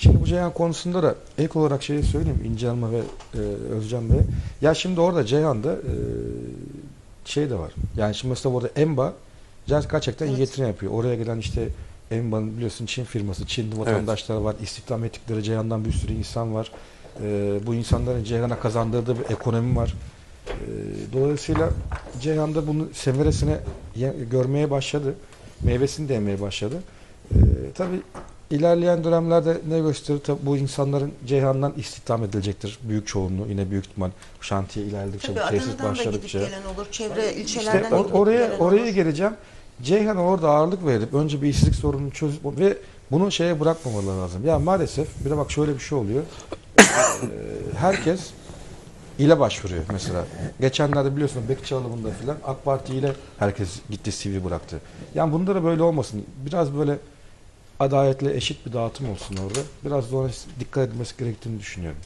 Şimdi bu Ceyhan konusunda da ek olarak şeyi söyleyeyim İnce Hanım'a ve e, Özcan Bey'e. Ya şimdi orada Ceyhan'da e, şey de var. Yani şimdi mesela orada Emba Ceyhan gerçekten iyi Evet. getiren yapıyor. Oraya gelen işte Emba'nın biliyorsun Çin firması, Çinli vatandaşları var. İstihdam ettikleri Ceyhan'dan bir sürü insan var. E, bu insanların Ceyhan'a kazandırdığı bir ekonomi var. E, dolayısıyla Ceyhan'da bunu semeresine ye- görmeye başladı. Meyvesini de yemeye başladı. E, tabii ilerleyen dönemlerde ne gösterir? Tabii bu insanların Ceyhan'dan istihdam edilecektir. Büyük çoğunluğu yine büyük ihtimal şantiye ilerledikçe, Tabii bu tesis başladıkça. gelen olur. Çevre İşte ilçelerden de or- oraya gelen oraya olur. geleceğim. Ceyhan orada ağırlık verip önce bir işsizlik sorununu çözüp ve bunu şeye bırakmamaları lazım. Ya maalesef bir de bak şöyle bir şey oluyor. Ee, herkes ile başvuruyor mesela. Geçenlerde biliyorsun Bekçi alımında filan AK Parti ile herkes gitti CV bıraktı. Yani bunda da böyle olmasın. Biraz böyle adaletli eşit bir dağıtım olsun orada. Biraz da ona dikkat edilmesi gerektiğini düşünüyorum.